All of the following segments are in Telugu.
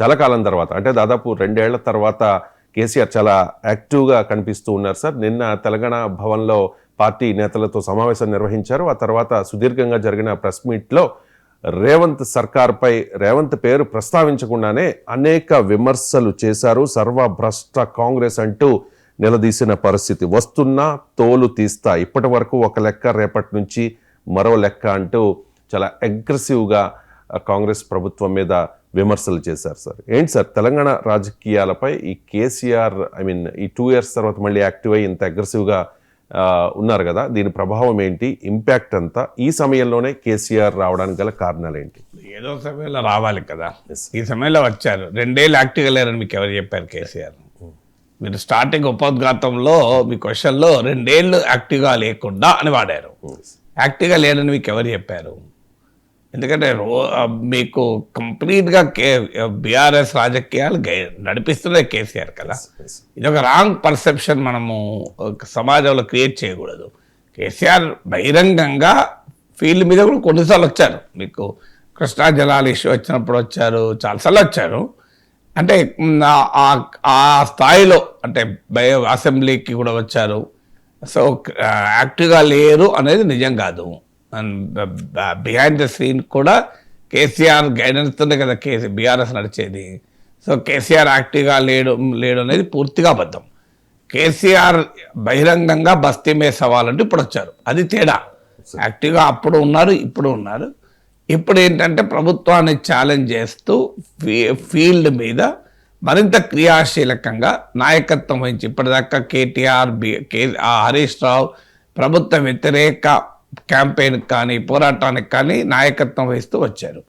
చాలా కాలం తర్వాత అంటే దాదాపు రెండేళ్ళ తర్వాత కేసీఆర్ చాలా యాక్టివ్గా కనిపిస్తూ ఉన్నారు సార్. నిన్న తెలంగాణ భవన్లో పార్టీ నేతలతో సమావేశం నిర్వహించారు. ఆ తర్వాత సుదీర్ఘంగా జరిగిన ప్రెస్ మీట్లో రేవంత్ సర్కార్పై రేవంత్ పేరు ప్రస్తావించకుండానే అనేక విమర్శలు చేశారు. సర్వభ్రష్ట కాంగ్రెస్ అంటూ నిలదీసిన పరిస్థితి. వస్తున్నా తోలు తీస్తా. ఇప్పటి వరకు ఒక లెక్క రేపటి నుంచి మరో లెక్క అంటూ చాలా అగ్రెసివ్గా కాంగ్రెస్ ప్రభుత్వం మీద విమర్శలు చేశారు సార్. ఏంటి సార్? తెలంగాణ రాజకీయాలపై ఈ కేసీఆర్ ఐ మీన్ ఈ టూ ఇయర్స్ తర్వాత మళ్ళీ యాక్టివ్ అయ్యి ఇంత అగ్రెసివ్గా ఉన్నారు కదా దీని ప్రభావం ఏంటి? ఇంపాక్ట్ అంతా ఈ సమయంలోనే కేసీఆర్ రావడానికి గల కారణాలు ఏంటి? ఏదో సమయంలో రావాలి కదా. ఈ సమయంలో వచ్చారు. రెండేళ్ళు యాక్టివ్గా లేరని మీకు ఎవరు చెప్పారు కేసీఆర్? మీరు స్టార్టింగ్ ఉపోద్ఘాతంలో మీ క్వశ్చన్లో రెండేళ్ళు యాక్టివ్గా లేకుండా అని వాడారు. యాక్టివ్గా లేరని మీకు ఎవరు చెప్పారు? ఎందుకంటే రో మీకు కంప్లీట్గా కే బీఆర్ఎస్ రాజకీయాలు గై- నడిపిస్తున్నది కేసీఆర్ కదా. ఇది ఒక రాంగ్ పర్సెప్షన్ మనము సమాజంలో క్రియేట్ చేయకూడదు. కేసీఆర్ బహిరంగంగా ఫీల్డ్ మీద కూడా కొన్నిసార్లు వచ్చారు. మీకు కృష్ణా జలాల ఇష్యూ వచ్చినప్పుడు వచ్చారు చాలాసార్లు వచ్చారు. అంటే ఆ- స్థాయిలో అంటే బయ అసెంబ్లీకి కూడా వచ్చారు. సో యాక్టివ్గా లేరు అనేది నిజం కాదు. బిహైండ్ ద సీన్ కూడా కేసీఆర్ గైడెన్స్తోనే కదా కేసీ బీఆర్ఎస్ నడిచేది. సో కేసీఆర్ యాక్టివ్గా లేడు లేడు అనేది పూర్తిగా అబద్ధం. కేసీఆర్ బహిరంగంగా బస్తీ మీద సవాలంటూ ఇప్పుడు వచ్చారు. అది తేడా. యాక్టివ్గా అప్పుడు ఉన్నారు ఇప్పుడు ఉన్నారు. ఇప్పుడు ఏంటంటే ప్రభుత్వాన్ని ఛాలెంజ్ చేస్తూ ఫీ- ఫీల్డ్ మీద మరింత క్రియాశీలకంగా నాయకత్వం వహించి ఇప్పటిదాకా కేటీఆర్ బి కే హరీష్ రావు ప్రభుత్వ వ్యతిరేక క్యాంపెయిన్కి కానీ పోరాటానికి కానీ నాయకత్వం వహిస్తూ వచ్చారు.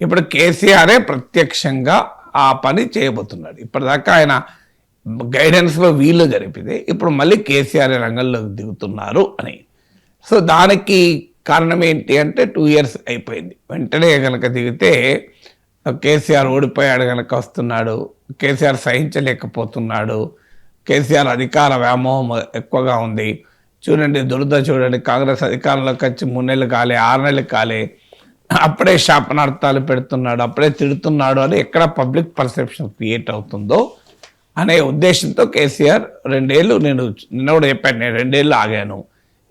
ఇప్పుడు కేసీఆరే ప్రత్యక్షంగా ఆ పని చేయబోతున్నాడు. ఇప్పటిదాకా ఆయన గైడెన్స్లో వీళ్ళు జరిపితే ఇప్పుడు మళ్ళీ కేసీఆర్ రంగంలోకి దిగుతున్నారు అని. సో దానికి కారణం ఏంటి అంటే టూ ఇయర్స్ అయిపోయింది. వెంటనే కనుక దిగితే కేసీఆర్ ఓడిపోయాడు కనుక వస్తున్నాడు కేసీఆర్ సహించలేకపోతున్నాడు కేసీఆర్ అధికార వ్యామోహం ఎక్కువగా ఉంది చూడండి దురద చూడండి. కాంగ్రెస్ అధికారంలోకి వచ్చి మూడు నెలలు కాలే ఆరు నెలలు కాలే. అప్పుడే శాపనార్థాలు పెడుతున్నాడు అప్పుడే తిడుతున్నాడు అని ఎక్కడ పబ్లిక్ పర్సెప్షన్ క్రియేట్ అవుతుందో అనే ఉద్దేశంతో కేసీఆర్ రెండేళ్ళు నేను నిన్న కూడా చెప్పాను నేను రెండేళ్ళు ఆగాను.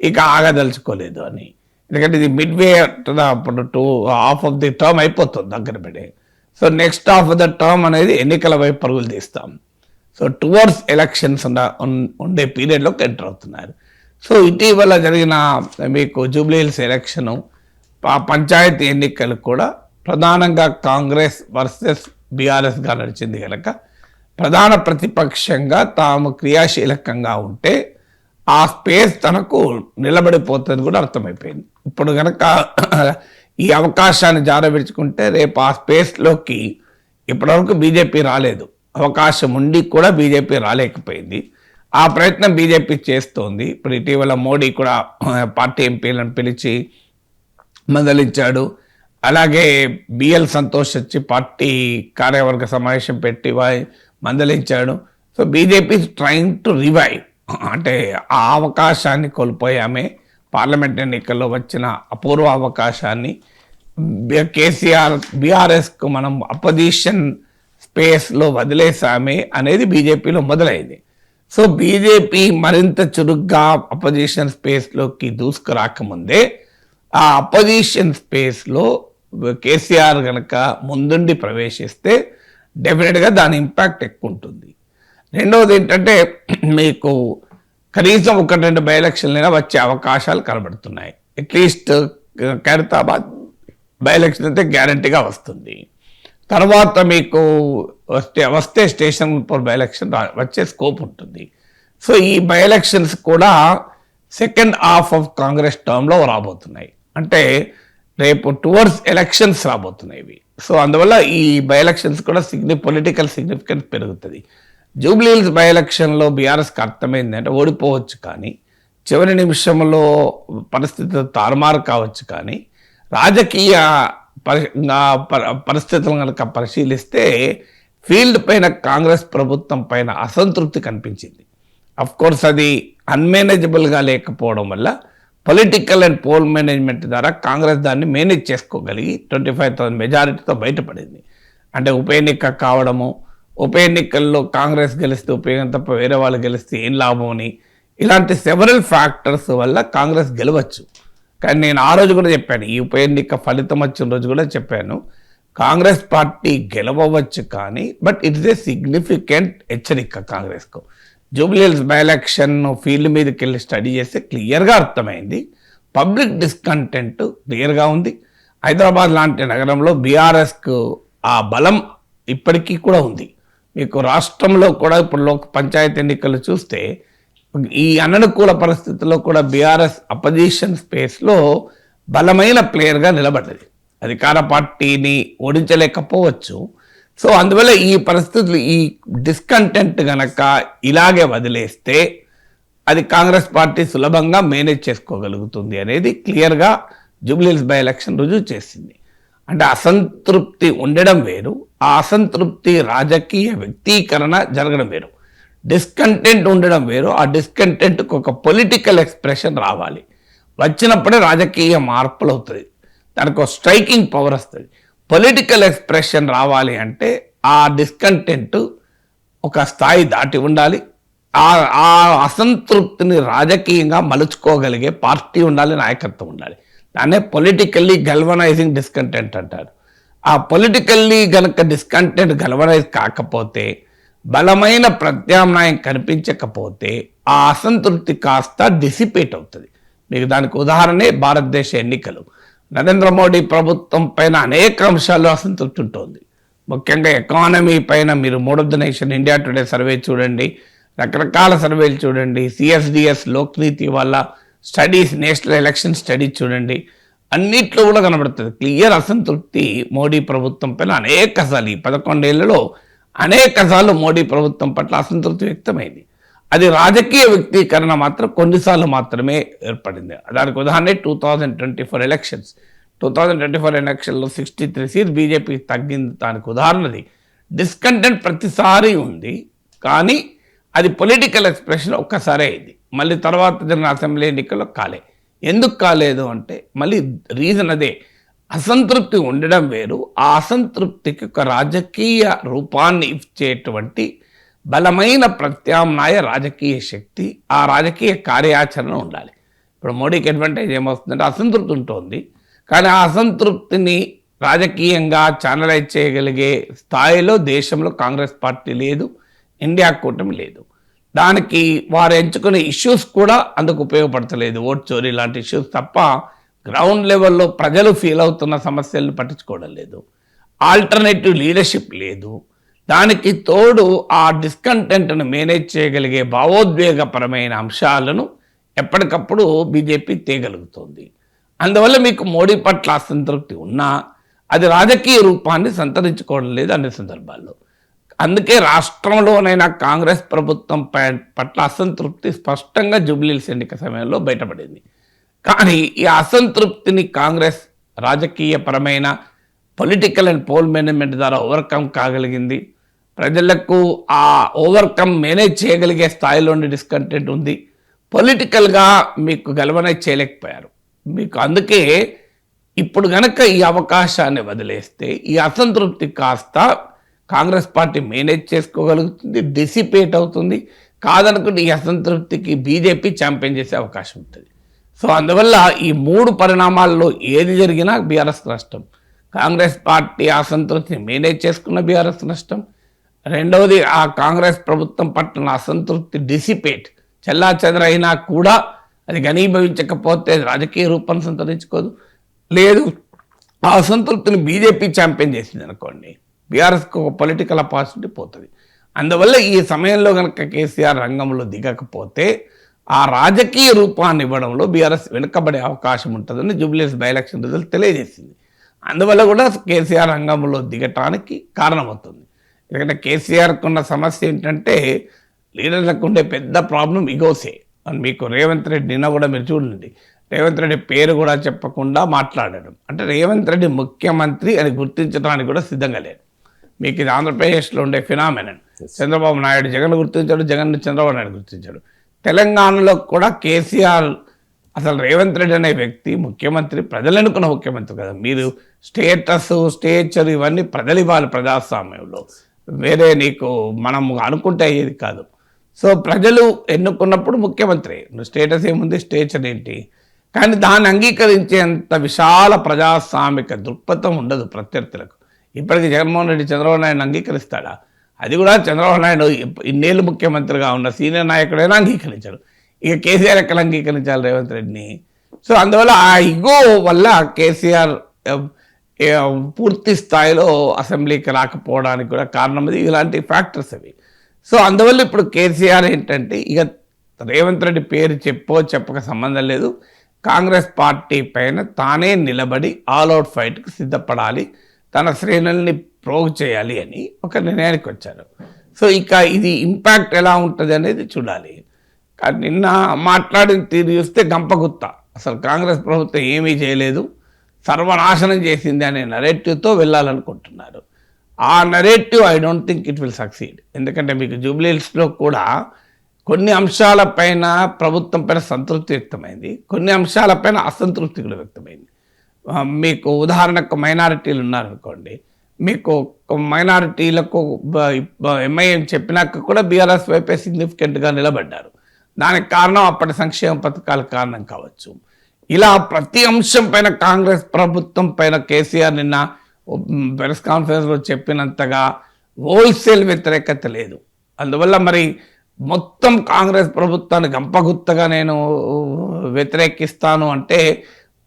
ఇక ఆగదలుచుకోలేదు అని. ఎందుకంటే ఇది మిడ్ వే అప్పుడు to half of the term అయిపోతుంది దగ్గర పడి so next half of the term అనేది ఎన్నికల వైపు పరుగులు తీస్తాం. సో టువర్డ్స్ ఎలక్షన్స్ ఉండే పీరియడ్లోకి ఎంటర్ అవుతున్నారు. సో ఇటీవల జరిగిన మీకు జూబ్లీహిల్స్ ఎలక్షను పంచాయతీ ఎన్నికలు కూడా ప్రధానంగా కాంగ్రెస్ వర్సెస్ బీఆర్ఎస్గా నడిచింది కనుక ప్రధాన ప్రతిపక్షంగా తాము క్రియాశీలకంగా ఉంటే ఆ స్పేస్ తనకు నిలబడిపోతుంది కూడా అర్థమైపోయింది. ఇప్పుడు కనుక ఈ అవకాశాన్ని జారవిడుచుకుంటే రేపు ఆ స్పేస్లోకి ఇప్పటివరకు బీజేపీ రాలేదు. అవకాశం ఉండి కూడా బీజేపీ రాలేకపోయింది. ఆ ప్రయత్నం బీజేపీ చేస్తోంది. ఇప్పుడు ఇటీవల మోడీ కూడా పార్టీ ఎంపీలను పిలిచి మందలించాడు. అలాగే బిఎల్ సంతోష్ వచ్చి పార్టీ కార్యవర్గ సమావేశం పెట్టి వారి మందలించాడు. So BJP trying to revive అంటే ఆ అవకాశాన్ని కోల్పోయామే. పార్లమెంట్ ఎన్నికల్లో వచ్చిన అపూర్వ అవకాశాన్ని. కేసీఆర్ బీఆర్ఎస్కు మనం అపోజిషన్ స్పేస్లో వదిలేసామే అనేది బీజేపీలో మొదలైంది. సో బీజేపీ మరింత చురుగ్గా అపోజిషన్ స్పేస్లోకి దూసుకురాకముందే ఆ అపోజిషన్ స్పేస్లో కేసీఆర్ కనుక ముందుండి ప్రవేశిస్తే డెఫినెట్గా దాని ఇంపాక్ట్ ఎక్కువ ఉంటుంది రెండవది ఏంటంటే మీకు కనీసం ఒకటి రెండు బై ఎలక్షన్లైనా వచ్చే అవకాశాలు కనబడుతున్నాయి. అట్లీస్ట్ ఖైరతాబాద్ బై ఎలక్షన్ అయితే గ్యారంటీగా వస్తుంది. తర్వాత మీకు వస్తే వస్తే స్టేషన్ ఫర్ బై ఎలక్షన్ వచ్చే స్కోప్ ఉంటుంది. సో ఈ బై ఎలక్షన్స్ కూడా సెకండ్ హాఫ్ ఆఫ్ కాంగ్రెస్ టర్మ్లో రాబోతున్నాయి. అంటే రేపు టువర్డ్స్ ఎలక్షన్స్ రాబోతున్నాయి ఇవి. సో అందువల్ల ఈ బై ఎలక్షన్స్ కూడా సిగ్ని పొలిటికల్ సిగ్నిఫికెన్స్ పెరుగుతుంది. జూబ్లీహిల్స్ బై ఎలక్షన్లో బీఆర్ఎస్కి అర్థమైంది అంటే ఓడిపోవచ్చు కానీ చివరి నిమిషంలో పరిస్థితులు తారుమారు కావచ్చు కానీ రాజకీయ పరి నా ప- పరిస్థితులను కనుక పరిశీలిస్తే ఫీల్డ్ పైన కాంగ్రెస్ ప్రభుత్వం పైన అసంతృప్తి కనిపించింది. కోర్స్ అది అన్మేనేజబుల్గా లేకపోవడం వల్ల పొలిటికల్ అండ్ పోల్ మేనేజ్మెంట్ ద్వారా కాంగ్రెస్ దాన్ని మేనేజ్ చేసుకోగలిగి ట్వంటీ ఫైవ్ థౌసండ్ మెజారిటీతో బయటపడింది. అంటే ఉప ఎన్నిక కావడము ఉప ఎన్నికల్లో కాంగ్రెస్ గెలిస్తే ఉపయోగం తప్ప వేరే వాళ్ళు గెలిస్తే ఏం లాభం అని. ఇలాంటి సెవరల్ ఫ్యాక్టర్స్ వల్ల కాంగ్రెస్ గెలవచ్చు. కానీ నేను ఆ రోజు కూడా చెప్పాను ఈ ఉప ఎన్నిక ఫలితం వచ్చిన రోజు కూడా చెప్పాను. కాంగ్రెస్ పార్టీ గెలవచ్చు కానీ బట్ ఇట్స్ ఏ సిగ్నిఫికెంట్ హెచ్చరిక కాంగ్రెస్కు. జూబ్లీహిల్స్ బై ఎలక్షన్ ఫీల్డ్ మీదకి వెళ్ళి స్టడీ చేస్తే క్లియర్గా అర్థమైంది. పబ్లిక్ డిస్కంటెంట్ క్లియర్గా ఉంది. హైదరాబాద్ లాంటి నగరంలో బీఆర్ఎస్కు ఆ బలం ఇప్పటికీ కూడా ఉంది. మీకు రాష్ట్రంలో కూడా ఇప్పుడు లోక్ పంచాయతీ ఎన్నికలు చూస్తే ఈ అననుకూల పరిస్థితుల్లో కూడా బీఆర్ఎస్ అపోజిషన్ స్పేస్లో బలమైన ప్లేయర్గా నిలబడ్డది. అధికార పార్టీని ఓడించలేకపోవచ్చు. సో అందువల్ల ఈ పరిస్థితులు ఈ డిస్కంటెంట్ గనక ఇలాగే వదిలేస్తే అది కాంగ్రెస్ పార్టీ సులభంగా మేనేజ్ చేసుకోగలుగుతుంది అనేది క్లియర్గా జూబ్లీస్ బై ఎలక్షన్ రుజువు చేసింది. అంటే అసంతృప్తి ఉండడం వేరు. ఆ అసంతృప్తి రాజకీయ వ్యక్తీకరణ జరగడం వేరు. డిస్కంటెంట్ ఉండడం వేరు. ఆ డిస్కంటెంట్కి ఒక పొలిటికల్ ఎక్స్ప్రెషన్ రావాలి. వచ్చినప్పుడే రాజకీయ మార్పులు అవుతుంది దానికి ఒక స్ట్రైకింగ్ పవర్ వస్తుంది. పొలిటికల్ ఎక్స్ప్రెషన్ రావాలి అంటే ఆ డిస్కంటెంట్ ఒక స్థాయి దాటి ఉండాలి. ఆ ఆ అసంతృప్తిని రాజకీయంగా మలుచుకోగలిగే పార్టీ ఉండాలి నాయకత్వం ఉండాలి. దాన్నే పొలిటికల్లీ గల్వనైజింగ్ డిస్కంటెంట్ అంటారు. ఆ పొలిటికల్లీ గనక డిస్కంటెంట్ గల్వనైజ్ కాకపోతే బలమైన ప్రత్యామ్నాయం కనిపించకపోతే ఆ అసంతృప్తి కాస్త డిసిపేట్ అవుతుంది. మీకు దానికి ఉదాహరణే భారతదేశ ఎన్నికలు. నరేంద్ర మోడీ ప్రభుత్వం పైన అనేక అంశాల్లో అసంతృప్తి ఉంటుంది. ముఖ్యంగా ఎకానమీ పైన మీరు mood the nation India Today survey చూడండి. రకరకాల సర్వేలు చూడండి. సిఎస్డిఎస్ లోక్నీతి వల్ల స్టడీస్ నేషనల్ ఎలక్షన్ స్టడీస్ చూడండి. అన్నిట్లో కూడా కనబడుతుంది. క్లియర్ అసంతృప్తి మోడీ ప్రభుత్వం పైన అనేక సార్లు. ఈ పదకొండేళ్ళలో అనేక సార్లు మోడీ ప్రభుత్వం పట్ల అసంతృప్తి వ్యక్తమైంది. అది రాజకీయ వ్యక్తీకరణ మాత్రం కొన్నిసార్లు మాత్రమే ఏర్పడింది. దానికి ఉదాహరణ two thousand twenty four elections two thousand twenty four ఎలక్షన్లో సిక్స్టీ త్రీ సీట్ బీజేపీ తగ్గింది. దానికి ఉదాహరణది డిస్కంటెంట్ ప్రతిసారి ఉంది కానీ అది పొలిటికల్ ఎక్స్ప్రెషన్ ఒక్కసారే అయింది. మళ్ళీ తర్వాత జరిగిన అసెంబ్లీ ఎన్నికల్లో కాలే. ఎందుకు కాలేదు అంటే మళ్ళీ రీజన్ అదే. అసంతృప్తి ఉండడం వేరు. ఆ అసంతృప్తికి ఒక రాజకీయ రూపాన్ని ఇచ్చేటువంటి బలమైన ప్రత్యామ్నాయ రాజకీయ శక్తి ఆ రాజకీయ కార్యాచరణ ఉండాలి. ఇప్పుడు మోడీకి అడ్వాంటేజ్ ఏమవుతుందంటే అసంతృప్తి ఉంటుంది. కానీ ఆ అసంతృప్తిని రాజకీయంగా ఛానలైజ్ చేయగలిగే స్థాయిలో దేశంలో కాంగ్రెస్ పార్టీ లేదు ఇండియా కూటమి లేదు. దానికి వారు ఎంచుకునే ఇష్యూస్ కూడా అందుకు ఉపయోగపడతలేదు. ఓట్ చోరీ లాంటి ఇష్యూస్ తప్ప గ్రౌండ్ లెవెల్లో ప్రజలు ఫీల్ అవుతున్న సమస్యలను పట్టించుకోవడం లేదు. ఆల్టర్నేటివ్ లీడర్షిప్ లేదు. దానికి తోడు ఆ డిస్కంటెంట్ను మేనేజ్ చేయగలిగే భావోద్వేగపరమైన అంశాలను ఎప్పటికప్పుడు బీజేపీ తేగలుగుతోంది. అందువల్ల మీకు మోడీ పట్ల అసంతృప్తి ఉన్నా అది రాజకీయ రూపాన్ని సంతరించుకోవడం లేదు అన్ని సందర్భాల్లో. అందుకే రాష్ట్రంలోనైనా కాంగ్రెస్ ప్రభుత్వం పట్ల అసంతృప్తి స్పష్టంగా జూబ్లీల్స్ ఎన్నిక సమయంలో బయటపడింది. కానీ ఈ అసంతృప్తిని కాంగ్రెస్ రాజకీయపరమైన పొలిటికల్ అండ్ పోల్ మేనేజ్మెంట్ ద్వారా ఓవర్కమ్ కాగలిగింది. ప్రజలకు ఆ ఓవర్కమ్ మేనేజ్ చేయగలిగే స్థాయిలోని డిస్కంటెంట్ ఉంది. పొలిటికల్గా మీకు గెలవనైజ్ చేయలేకపోయారు. మీకు అందుకే ఇప్పుడు గనక ఈ అవకాశాన్ని వదిలేస్తే ఈ అసంతృప్తి కాస్త కాంగ్రెస్ పార్టీ మేనేజ్ చేసుకోగలుగుతుంది డిసిపేట్ అవుతుంది. కాదనుకుంటే ఈ అసంతృప్తికి బీజేపీ ఛాంపియన్ చేసే అవకాశం ఉంటుంది. సో అందువల్ల ఈ మూడు పరిణామాల్లో ఏది జరిగినా బీఆర్ఎస్ నష్టం. కాంగ్రెస్ పార్టీ అసంతృప్తిని మేనేజ్ చేసుకున్న బీఆర్ఎస్ నష్టం. రెండవది ఆ కాంగ్రెస్ ప్రభుత్వం పట్ల అసంతృప్తి డిసిపేట్. చెల్లా అయినా కూడా అది ఘనీభవించకపోతే రాజకీయ రూపం సంతరించుకోదు. లేదు ఆ అసంతృప్తిని బీజేపీ ఛాంపియన్ చేసింది అనుకోండి బీఆర్ఎస్కి ఒక పొలిటికల్ అపార్చునిటీ పోతుంది. అందువల్ల ఈ సమయంలో కనుక కేసీఆర్ రంగంలో దిగకపోతే ఆ రాజకీయ రూపాన్ని ఇవ్వడంలో బీఆర్ఎస్ వెనుకబడే అవకాశం ఉంటుందని జూబ్లీస్ బై ఎలక్షన్ రిజల్ట్ తెలియజేసింది. అందువల్ల కూడా కేసీఆర్ రంగంలో దిగటానికి కారణమవుతుంది. ఎందుకంటే కేసీఆర్కు ఉన్న సమస్య ఏంటంటే లీడర్లకు ఉండే పెద్ద ప్రాబ్లం ఇగోసే. అని మీకు రేవంత్ రెడ్డి నిన్న కూడా మీరు చూడండి రేవంత్ రెడ్డి పేరు కూడా చెప్పకుండా మాట్లాడడం. అంటే రేవంత్ రెడ్డి ముఖ్యమంత్రి అని గుర్తించడానికి కూడా సిద్ధంగా లేరు. మీకు ఇది ఆంధ్రప్రదేశ్లో ఉండే ఫినామినన్. చంద్రబాబు నాయుడు జగన్ గుర్తించాడు జగన్ చంద్రబాబు నాయుడు గుర్తించాడు. తెలంగాణలో కూడా కేసీఆర్ అసలు రేవంత్ రెడ్డి అనే వ్యక్తి ముఖ్యమంత్రి ప్రజలు అనుకున్న ముఖ్యమంత్రి కదా. మీరు స్టేటస్ స్టేచర్ ఇవన్నీ ప్రజలు ఇవ్వాలి ప్రజాస్వామ్యంలో. వేరే నీకు మనం అనుకుంటే అయ్యేది కాదు. సో ప్రజలు ఎన్నుకున్నప్పుడు ముఖ్యమంత్రి. నువ్వు స్టేటస్ ఏముంది స్టేచర్ ఏంటి? కానీ దాన్ని అంగీకరించేంత విశాల ప్రజాస్వామిక దృక్పథం ఉండదు ప్రత్యర్థులకు. ఇప్పటికి జగన్మోహన్ రెడ్డి చంద్రబాబు నాయుడు అంగీకరిస్తాడా? అది కూడా చంద్రబాబు నాయుడు ఇన్నేళ్ళు ముఖ్యమంత్రిగా ఉన్న సీనియర్ నాయకుడైనా అంగీకరించాడు. ఇక కేసీఆర్ ఎక్కడ అంగీకరించాలి రేవంత్ రెడ్డిని? సో అందువల్ల ఆ ఇగో వల్ల కేసీఆర్ పూర్తి స్థాయిలో అసెంబ్లీకి రాకపోవడానికి కూడా కారణం అది. ఇలాంటి ఫ్యాక్టర్స్ అవి. సో అందువల్ల ఇప్పుడు కేసీఆర్ ఏంటంటే ఇక రేవంత్ రెడ్డి పేరు చెప్పో చెప్పక సంబంధం లేదు. కాంగ్రెస్ పార్టీ పైన తానే నిలబడి ఆల్ అవుట్ ఫైట్కి సిద్ధపడాలి. తన శ్రేణుల్ని ప్రోగ్ చేయాలి అని ఒక నిర్ణయానికి వచ్చారు. సో ఇక ఇది ఇంపాక్ట్ ఎలా ఉంటుంది అనేది చూడాలి. కానీ నిన్న మాట్లాడిన తీరు చూస్తే గంపగుత్త. అసలు కాంగ్రెస్ ప్రభుత్వం ఏమీ చేయలేదు. సర్వనాశనం చేసింది అనే నరేటివ్తో వెళ్ళాలనుకుంటున్నారు. ఆ narrative I don't think it will succeed ఎందుకంటే మీకు జూబ్లీస్లో కూడా కొన్ని అంశాలపైన ప్రభుత్వం పైన సంతృప్తి వ్యక్తమైంది. కొన్ని అంశాలపైన అసంతృప్తి కూడా వ్యక్తమైంది. మీకు ఉదాహరణకు మైనారిటీలు ఉన్నారనుకోండి మీకు మైనారిటీలకు ఎంఐఎం చెప్పినాక కూడా బీఆర్ఎస్ వైపే సిగ్నిఫికెంట్గా నిలబడ్డారు. దానికి కారణం అప్పటి సంక్షేమ పథకాల కారణం కావచ్చు. ఇలా ప్రతి అంశం పైన కాంగ్రెస్ ప్రభుత్వం పైన కేసీఆర్ నిన్న ప్రెస్ కాన్ఫరెన్స్లో చెప్పినంతగా హోల్సేల్ వ్యతిరేకత లేదు. అందువల్ల మరి మొత్తం కాంగ్రెస్ ప్రభుత్వాన్ని గంపగుత్తగా నేను వ్యతిరేకిస్తాను అంటే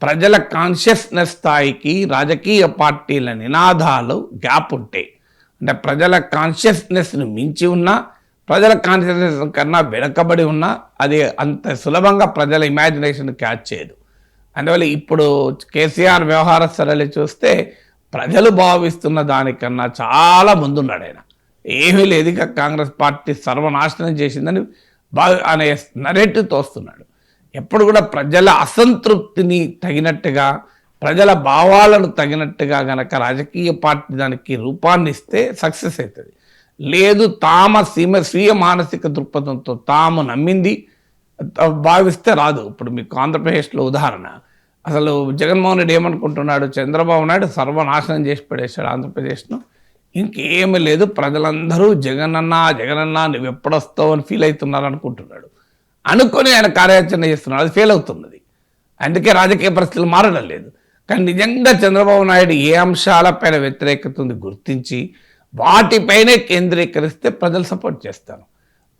ప్రజల కాన్షియస్నెస్ స్థాయికి రాజకీయ పార్టీల నినాదాలు గ్యాప్ ఉంటాయి అంటే ప్రజల కాన్షియస్నెస్ను మించి ఉన్నా ప్రజల కాన్షియస్నెస్ కన్నా వెనకబడి ఉన్నా అది అంత సులభంగా ప్రజల ఇమాజినేషన్ క్యాచ్ చేయదు. అందువల్ల ఇప్పుడు కేసీఆర్ వ్యవహార సరళి చూస్తే ప్రజలు భావిస్తున్న దానికన్నా చాలా ముందున్నాడు ఆయన. ఏమీ లేదు ఇక కాంగ్రెస్ పార్టీ సర్వనాశనం చేసిందని బాగా అనే నరేటివ్ తోస్తున్నాడు. ఎప్పుడు కూడా ప్రజల అసంతృప్తిని తగినట్టుగా ప్రజల భావాలను తగినట్టుగా గనక రాజకీయ పార్టీ దానికి రూపాన్ని ఇస్తే సక్సెస్ అవుతుంది. లేదు తామ సీమ స్వీయ మానసిక దృక్పథంతో తాము నమ్మింది భావిస్తే రాదు. ఇప్పుడు మీకు ఆంధ్రప్రదేశ్లో ఉదాహరణ. అసలు జగన్మోహన్ రెడ్డి ఏమనుకుంటున్నాడు? చంద్రబాబు నాయుడు సర్వనాశనం చేసి పడేశాడు ఆంధ్రప్రదేశ్ను. ఇంకేమీ లేదు ప్రజలందరూ జగనన్నా జగనన్నా నువ్వు ఎప్పుడొస్తావు అని ఫీల్ అవుతున్నారు అనుకుంటున్నాడు అనుకొని ఆయన కార్యాచరణ చేస్తున్నాడు. అది ఫెయిల్ అవుతున్నది. అందుకే రాజకీయ పరిస్థితులు మారడం లేదు. కానీ నిజంగా చంద్రబాబు నాయుడు ఏ అంశాలపైన వ్యతిరేకత ఉంది గుర్తించి వాటిపైనే కేంద్రీకరిస్తే ప్రజలు సపోర్ట్ చేస్తారు.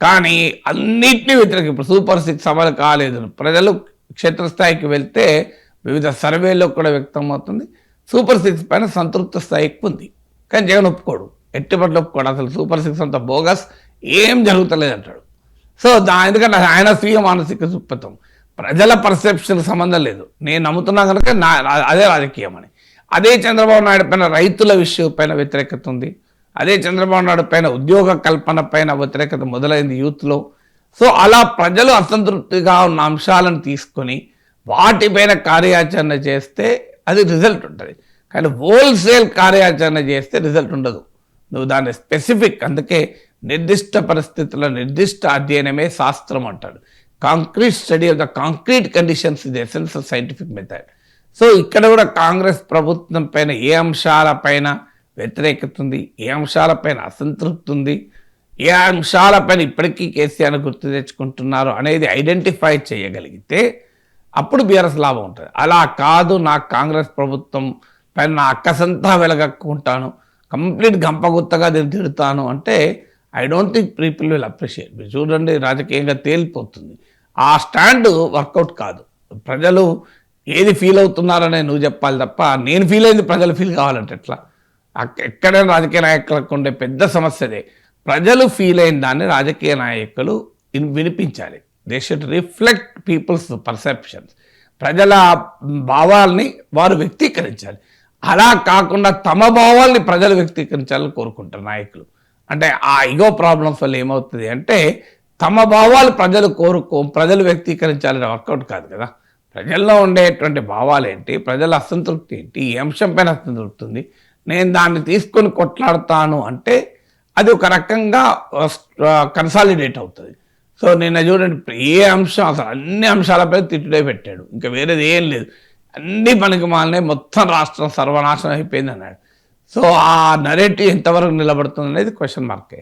కానీ అన్నింటినీ వ్యతిరేక ఇప్పుడు సూపర్ సిక్స్ అమలు కాలేదు. ప్రజలు క్షేత్రస్థాయికి వెళ్తే వివిధ సర్వేల్లో కూడా వ్యక్తమవుతుంది సూపర్ సిక్స్ పైన సంతృప్త స్థాయి ఎక్కువ ఉంది. కానీ జగన్ ఒప్పుకోడు. ఎట్టి పట్ల ఒప్పుకోడు? అసలు సూపర్ సిక్స్ అంత బోగస్ ఏం జరుగుతలేదు అంటాడు. సో ఎందుకంటే ఆయన స్వీయ మానసిక సుప్తం ప్రజల పర్సెప్షన్ సంబంధం లేదు. నేను నమ్ముతున్నా కనుక నా అదే రాజకీయం అని అదే చంద్రబాబు నాయుడు పైన రైతుల విషయం పైన వ్యతిరేకత ఉంది. అదే చంద్రబాబు నాయుడు పైన ఉద్యోగ కల్పన పైన వ్యతిరేకత మొదలైంది యూత్లో. సో అలా ప్రజలు అసంతృప్తిగా ఉన్న అంశాలను తీసుకొని వాటిపైన కార్యాచరణ చేస్తే అది రిజల్ట్ ఉంటుంది. కానీ హోల్సేల్ కార్యాచరణ చేస్తే రిజల్ట్ ఉండదు. నువ్వు దాన్ని స్పెసిఫిక్ అందుకే నిర్దిష్ట పరిస్థితుల నిర్దిష్ట అధ్యయనమే శాస్త్రం అంటాడు. Concrete study of the concrete conditions ఇది essence of scientific method so ఇక్కడ కూడా కాంగ్రెస్ ప్రభుత్వం పైన ఏ అంశాలపైన వ్యతిరేకత ఉంది ఏ అంశాలపైన అసంతృప్తి ఉంది ఏ అంశాలపైన ఇప్పటికీ కేసీఆర్ గుర్తు తెచ్చుకుంటున్నారు అనేది ఐడెంటిఫై చేయగలిగితే అప్పుడు బీఆర్ఎస్ లాభం ఉంటుంది. అలా కాదు నాకు కాంగ్రెస్ ప్రభుత్వం పైన నా అక్కసంతా వెలగక్కుంటాను కంప్లీట్ గంపగుత్తగా దీన్ని తిడతాను అంటే I don't think people will appreciate. మీరు చూడండి రాజకీయంగా తేలిపోతుంది. ఆ స్టాండ్ వర్కౌట్ కాదు. ప్రజలు ఏది ఫీల్ అవుతున్నారనే నువ్వు చెప్పాలి తప్ప నేను ఫీల్ అయింది ప్రజలు ఫీల్ కావాలంటే ఎట్లా? అక్క- ఎక్కడైనా రాజకీయ నాయకులకు ఉండే పెద్ద సమస్యదే. ప్రజలు ఫీల్ అయిన దాన్ని రాజకీయ నాయకులు వినిపించాలి. They should reflect people's perceptions ప్రజల భావాల్ని వారు వ్యక్తీకరించాలి. అలా కాకుండా తమ భావాల్ని ప్రజలు వ్యక్తీకరించాలని కోరుకుంటారు నాయకులు. అంటే ఆ ఇగో ప్రాబ్లమ్స్ వల్ల ఏమవుతుంది అంటే తమ భావాలు ప్రజలు కోరుకో ప్రజలు వ్యక్తీకరించాలని వర్కౌట్ కాదు కదా. ప్రజల్లో ఉండేటువంటి భావాలు ఏంటి? ప్రజల అసంతృప్తి ఏంటి? ఈ అంశం పైన అసంతృప్తి ఉంది. నేను దాన్ని తీసుకొని కొట్లాడతాను అంటే అది ఒక రకంగా కన్సాలిడేట్ అవుతుంది. సో నిన్న చూడండి ఏ అంశం అసలు అన్ని అంశాలపై తిట్టుడే పెట్టాడు. ఇంకా వేరేది ఏం లేదు. అన్ని పనికి మాలనే మొత్తం రాష్ట్రం సర్వనాశనం అయిపోయింది అన్నాడు. సో ఆ నరేటివ్ ఎంతవరకు నిలబడుతుంది అనేది క్వశ్చన్ మార్కే